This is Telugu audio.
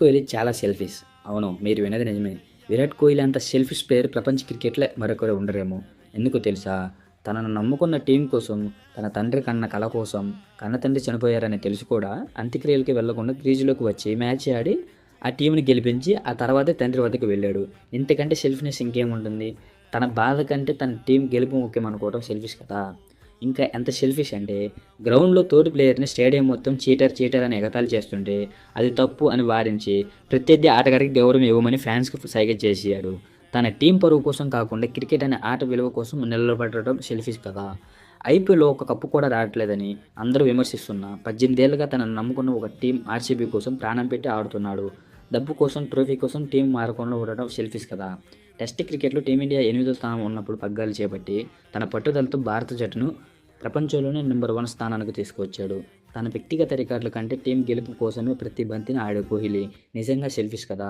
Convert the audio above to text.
కోహ్లీ చాలా సెల్ఫీస్ అవును మీరు వినది నిజమే. విరాట్ కోహ్లీ అంత సెల్ఫిష్ ప్లేయర్ ప్రపంచ క్రికెట్లో మరొకరు ఉండరేమో. ఎందుకు తెలుసా? తనను నమ్ముకున్న టీం కోసం తన తండ్రి కన్న కళ కోసం కన్న తండ్రి చనిపోయారని తెలిసి కూడా అంత్యక్రియలకి వెళ్ళకుండా క్రీజులోకి వచ్చి మ్యాచ్ ఆడి ఆ టీంని గెలిపించి ఆ తర్వాతే తండ్రి వద్దకు వెళ్ళాడు. ఇంతకంటే సెల్ఫినెస్ ఇంకేముంటుంది? తన బాధ కంటే తన టీం గెలుపు ముఖ్యం అనుకోవడం సెల్ఫిష్ కదా. ఇంకా ఎంత సెల్ఫిష్ అంటే గ్రౌండ్లో తోటి ప్లేయర్ని స్టేడియం మొత్తం చీటర్ చీటర్ అని ఎగతాళి చేస్తుంటే అది తప్పు అని వారించి ప్రత్యర్థి ఆటగాడికి గౌరవం ఇవ్వమని ఫ్యాన్స్కి సైగ చేసేయాడు. తన టీం పరువు కోసం కాకుండా క్రికెట్ అనే ఆట విలువ కోసం నిలబడటం సెల్ఫిష్ కదా. ఐపీఎల్లో ఒక కప్పు కూడా రావట్లేదని అందరూ విమర్శిస్తున్నా పద్దెనిమిదేళ్ళుగా తనను నమ్ముకున్న ఒక టీం ఆర్సీబీ కోసం ప్రాణం పెట్టి ఆడుతున్నాడు. డబ్బు కోసం ట్రోఫీ కోసం టీం మారకుండా ఉండడం సెల్ఫిష్ కదా. టెస్ట్ క్రికెట్లో టీమిండియా ఎనిమిదో స్థానం ఉన్నప్పుడు పగ్గాలు చేపట్టి తన పట్టుదలతో భారత జట్టును ప్రపంచంలోనే నెంబర్ వన్ స్థానానికి తీసుకువచ్చాడు. తన వ్యక్తిగత రికార్డుల కంటే టీం గెలుపు కోసమే ప్రతి బంతిని ఆడే కోహ్లీ నిజంగా సెల్ఫిష్ కదా.